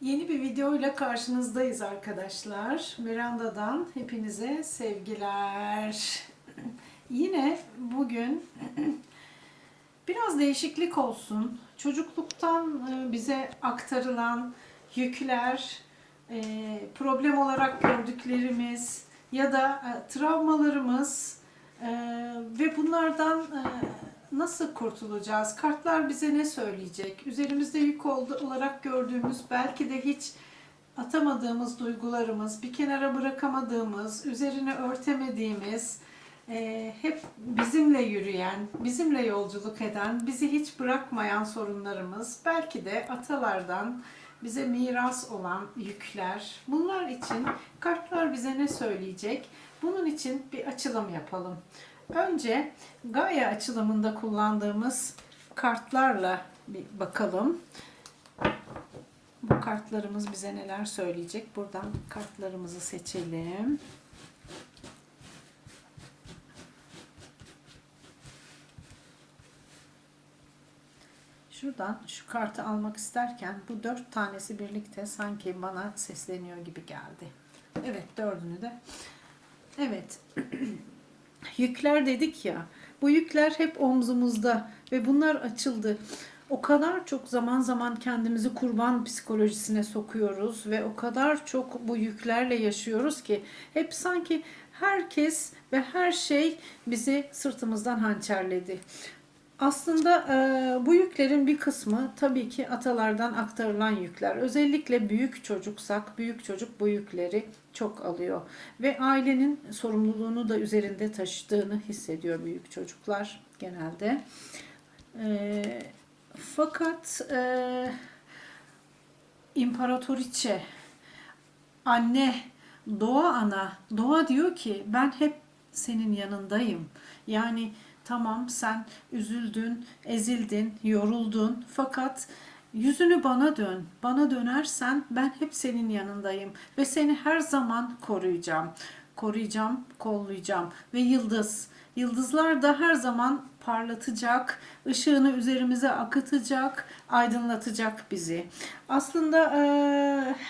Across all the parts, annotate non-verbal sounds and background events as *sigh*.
Yeni bir videoyla karşınızdayız arkadaşlar. Miranda'dan hepinize sevgiler. Yine bugün biraz değişiklik olsun. Çocukluktan e, bize aktarılan yükler, e, problem olarak gördüklerimiz ya da e, travmalarımız ve bunlardan nasıl kurtulacağız? Kartlar bize ne söyleyecek? Üzerimizde yük olarak gördüğümüz belki de hiç atamadığımız duygularımız, bir kenara bırakamadığımız, üzerine örtemediğimiz, e, hep bizimle yürüyen, bizimle yolculuk eden, bizi hiç bırakmayan sorunlarımız, belki de atalardan bize miras olan yükler. Bunlar için kartlar bize ne söyleyecek? Bunun için bir açılım yapalım. Önce Gaia açılımında kullandığımız kartlarla bir bakalım. Bu kartlarımız bize neler söyleyecek? Buradan kartlarımızı seçelim. Şuradan şu kartı almak isterken bu dört tanesi birlikte sanki bana sesleniyor gibi geldi. Evet dördünü de. Evet. *clears throat* yükler dedik ya. Bu yükler hep omzumuzda ve bunlar açıldı. O kadar çok zaman zaman kendimizi kurban psikolojisine sokuyoruz ve o kadar çok bu yüklerle yaşıyoruz ki hep sanki herkes ve her şey bizi sırtımızdan hançerledi. Aslında e, bu yüklerin bir kısmı tabii ki atalardan aktarılan yükler. Özellikle büyük çocuksak büyük çocuk bu yükleri çok alıyor ve ailenin sorumluluğunu da üzerinde taşıdığını hissediyor büyük çocuklar genelde. E, fakat e, imparatoriçe anne doğa ana doğa diyor ki ben hep senin yanındayım. Yani Tamam sen üzüldün, ezildin, yoruldun fakat yüzünü bana dön. Bana dönersen ben hep senin yanındayım ve seni her zaman koruyacağım. Koruyacağım, kollayacağım ve yıldız. Yıldızlar da her zaman parlatacak, ışığını üzerimize akıtacak, aydınlatacak bizi. Aslında e,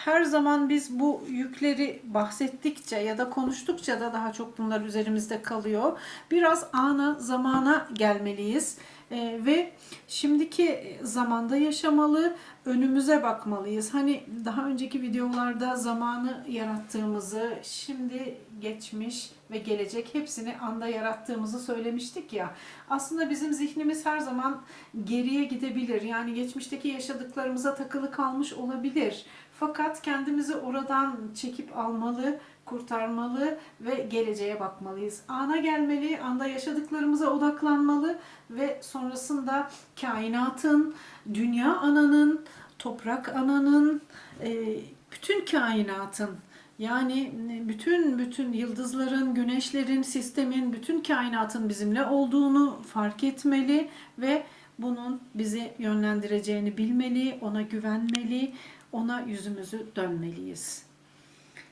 her zaman biz bu yükleri bahsettikçe ya da konuştukça da daha çok bunlar üzerimizde kalıyor. Biraz ana, zamana gelmeliyiz. E, ve şimdiki zamanda yaşamalı, önümüze bakmalıyız. Hani daha önceki videolarda zamanı yarattığımızı, şimdi geçmiş ve gelecek hepsini anda yarattığımızı söylemiştik ya. Aslında bizim zihnimiz her zaman geriye gidebilir. Yani geçmişteki yaşadıklarımıza takılı kalmış olabilir. Fakat kendimizi oradan çekip almalı, kurtarmalı ve geleceğe bakmalıyız. Ana gelmeli, anda yaşadıklarımıza odaklanmalı ve sonrasında kainatın, dünya ananın, toprak ananın, e, bütün kainatın yani bütün bütün yıldızların, güneşlerin, sistemin, bütün kainatın bizimle olduğunu fark etmeli ve bunun bizi yönlendireceğini bilmeli, ona güvenmeli, ona yüzümüzü dönmeliyiz.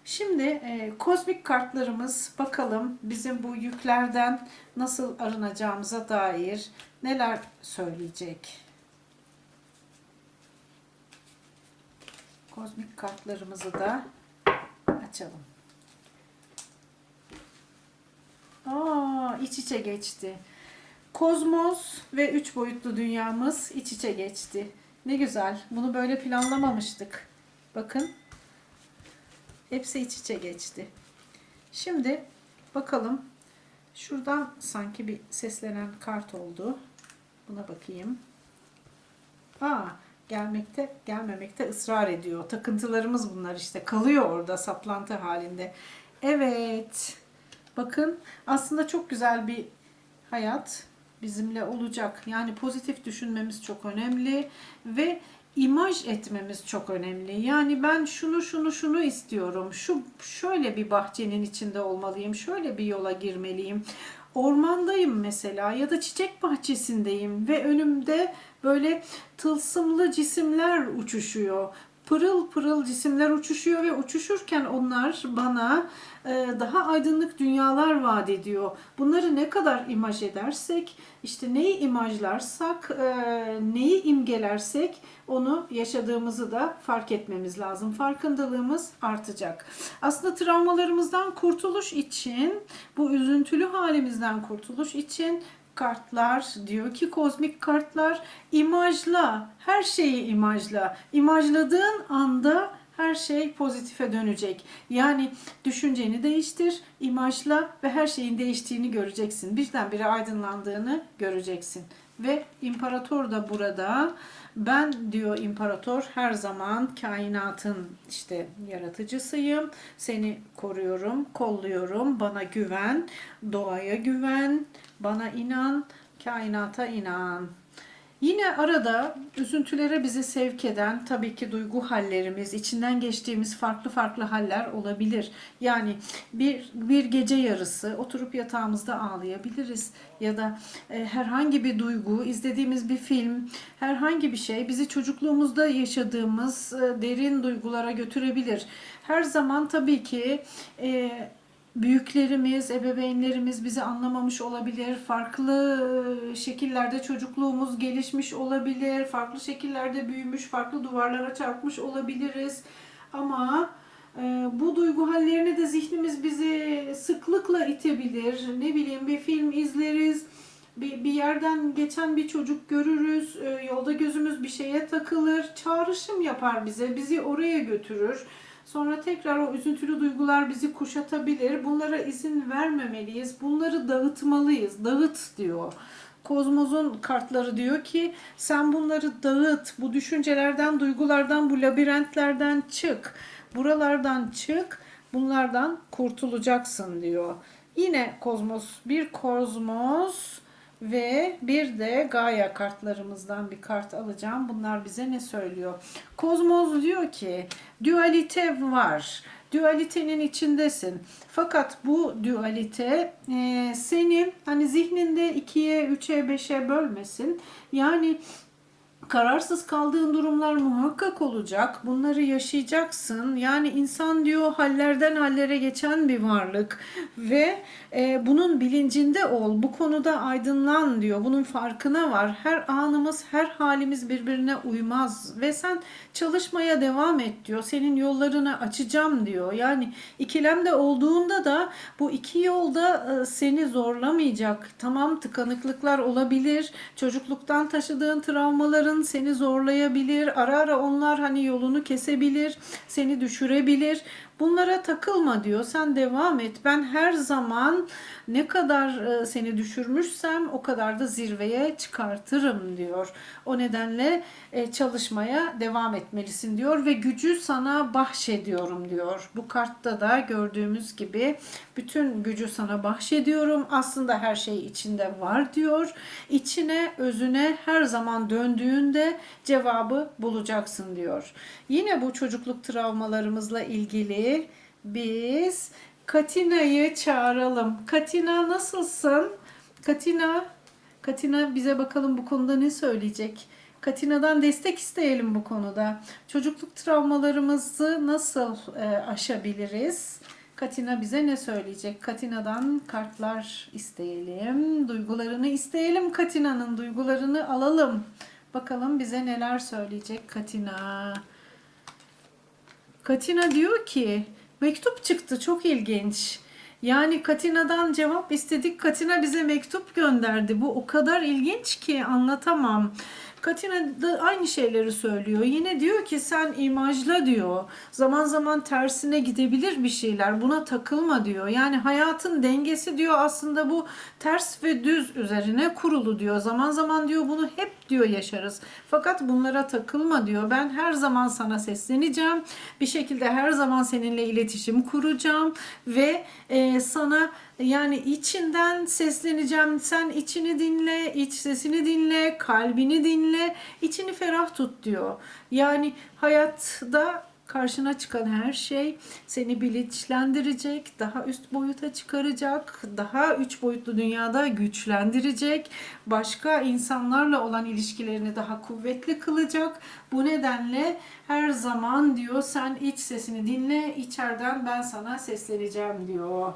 Şimdi e, kozmik kartlarımız bakalım bizim bu yüklerden nasıl arınacağımıza dair neler söyleyecek. Kozmik kartlarımızı da açalım. Aa, iç içe geçti. Kozmos ve üç boyutlu dünyamız iç içe geçti. Ne güzel. Bunu böyle planlamamıştık. Bakın. Hepsi iç içe geçti. Şimdi bakalım. Şuradan sanki bir seslenen kart oldu. Buna bakayım. Aa, gelmekte, gelmemekte ısrar ediyor. Takıntılarımız bunlar işte. Kalıyor orada saplantı halinde. Evet. Bakın aslında çok güzel bir hayat bizimle olacak. Yani pozitif düşünmemiz çok önemli ve imaj etmemiz çok önemli. Yani ben şunu şunu şunu istiyorum. Şu şöyle bir bahçenin içinde olmalıyım. Şöyle bir yola girmeliyim. Ormandayım mesela ya da çiçek bahçesindeyim ve önümde böyle tılsımlı cisimler uçuşuyor. Pırıl pırıl cisimler uçuşuyor ve uçuşurken onlar bana e, daha aydınlık dünyalar vaat ediyor. Bunları ne kadar imaj edersek, işte neyi imajlarsak, e, neyi imgelersek onu yaşadığımızı da fark etmemiz lazım. Farkındalığımız artacak. Aslında travmalarımızdan kurtuluş için, bu üzüntülü halimizden kurtuluş için kartlar diyor ki kozmik kartlar imajla her şeyi imajla imajladığın anda her şey pozitife dönecek. Yani düşünceni değiştir, imajla ve her şeyin değiştiğini göreceksin. Birdenbire aydınlandığını göreceksin. Ve imparator da burada ben diyor imparator her zaman kainatın işte yaratıcısıyım. Seni koruyorum, kolluyorum. Bana güven, doğaya güven, bana inan, kainata inan. Yine arada üzüntülere bizi sevk eden tabii ki duygu hallerimiz, içinden geçtiğimiz farklı farklı haller olabilir. Yani bir bir gece yarısı oturup yatağımızda ağlayabiliriz ya da e, herhangi bir duygu, izlediğimiz bir film, herhangi bir şey bizi çocukluğumuzda yaşadığımız e, derin duygulara götürebilir. Her zaman tabii ki e, büyüklerimiz, ebeveynlerimiz bizi anlamamış olabilir. Farklı e, şekillerde çocukluğumuz gelişmiş olabilir. Farklı şekillerde büyümüş, farklı duvarlara çarpmış olabiliriz. Ama e, bu duygu hallerine de zihnimiz bizi sıklıkla itebilir. Ne bileyim bir film izleriz. Bir, bir yerden geçen bir çocuk görürüz. E, yolda gözümüz bir şeye takılır. Çağrışım yapar bize. Bizi oraya götürür. Sonra tekrar o üzüntülü duygular bizi kuşatabilir. Bunlara izin vermemeliyiz. Bunları dağıtmalıyız. Dağıt diyor. Kozmos'un kartları diyor ki sen bunları dağıt. Bu düşüncelerden, duygulardan, bu labirentlerden çık. Buralardan çık. Bunlardan kurtulacaksın diyor. Yine kozmos, bir kozmos ve bir de Gaia kartlarımızdan bir kart alacağım. Bunlar bize ne söylüyor? Kozmos diyor ki dualite var. Dualitenin içindesin. Fakat bu dualite e, seni hani zihninde ikiye, üçe, beşe bölmesin. Yani kararsız kaldığın durumlar muhakkak olacak. Bunları yaşayacaksın. Yani insan diyor hallerden hallere geçen bir varlık ve e, bunun bilincinde ol. Bu konuda aydınlan diyor. Bunun farkına var. Her anımız, her halimiz birbirine uymaz ve sen çalışmaya devam et diyor. Senin yollarını açacağım diyor. Yani ikilemde olduğunda da bu iki yolda e, seni zorlamayacak. Tamam tıkanıklıklar olabilir. Çocukluktan taşıdığın travmaların seni zorlayabilir. Ara ara onlar hani yolunu kesebilir, seni düşürebilir. Bunlara takılma diyor. Sen devam et. Ben her zaman ne kadar e, seni düşürmüşsem o kadar da zirveye çıkartırım diyor. O nedenle e, çalışmaya devam etmelisin diyor ve gücü sana bahşediyorum diyor. Bu kartta da gördüğümüz gibi bütün gücü sana bahşediyorum. Aslında her şey içinde var diyor. İçine, özüne her zaman döndüğünde cevabı bulacaksın diyor. Yine bu çocukluk travmalarımızla ilgili biz Katina'yı çağıralım. Katina nasılsın? Katina, Katina bize bakalım bu konuda ne söyleyecek? Katina'dan destek isteyelim bu konuda. Çocukluk travmalarımızı nasıl e, aşabiliriz? Katina bize ne söyleyecek? Katina'dan kartlar isteyelim. Duygularını isteyelim. Katina'nın duygularını alalım. Bakalım bize neler söyleyecek Katina. Katina diyor ki mektup çıktı çok ilginç. Yani Katina'dan cevap istedik. Katina bize mektup gönderdi. Bu o kadar ilginç ki anlatamam. Katina da aynı şeyleri söylüyor. Yine diyor ki sen imajla diyor. Zaman zaman tersine gidebilir bir şeyler. Buna takılma diyor. Yani hayatın dengesi diyor aslında bu ters ve düz üzerine kurulu diyor. Zaman zaman diyor bunu hep diyor yaşarız. Fakat bunlara takılma diyor. Ben her zaman sana sesleneceğim. Bir şekilde her zaman seninle iletişim kuracağım ve e, sana yani içinden sesleneceğim. Sen içini dinle, iç sesini dinle, kalbini dinle, içini ferah tut diyor. Yani hayatta karşına çıkan her şey seni bilinçlendirecek, daha üst boyuta çıkaracak, daha üç boyutlu dünyada güçlendirecek, başka insanlarla olan ilişkilerini daha kuvvetli kılacak. Bu nedenle her zaman diyor sen iç sesini dinle, içeriden ben sana sesleneceğim diyor.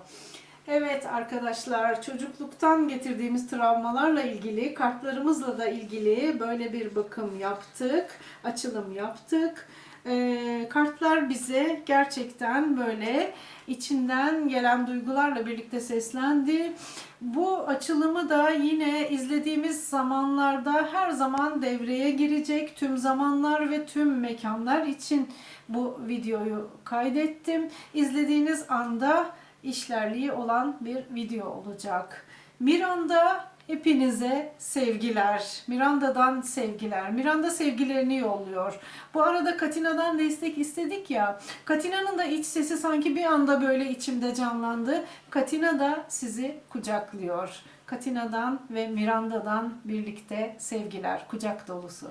Evet arkadaşlar çocukluktan getirdiğimiz travmalarla ilgili kartlarımızla da ilgili böyle bir bakım yaptık, açılım yaptık. Ee, kartlar bize gerçekten böyle içinden gelen duygularla birlikte seslendi. Bu açılımı da yine izlediğimiz zamanlarda her zaman devreye girecek. Tüm zamanlar ve tüm mekanlar için bu videoyu kaydettim. İzlediğiniz anda işlerliği olan bir video olacak. Miranda hepinize sevgiler. Miranda'dan sevgiler. Miranda sevgilerini yolluyor. Bu arada Katina'dan destek istedik ya. Katina'nın da iç sesi sanki bir anda böyle içimde canlandı. Katina da sizi kucaklıyor. Katina'dan ve Miranda'dan birlikte sevgiler, kucak dolusu.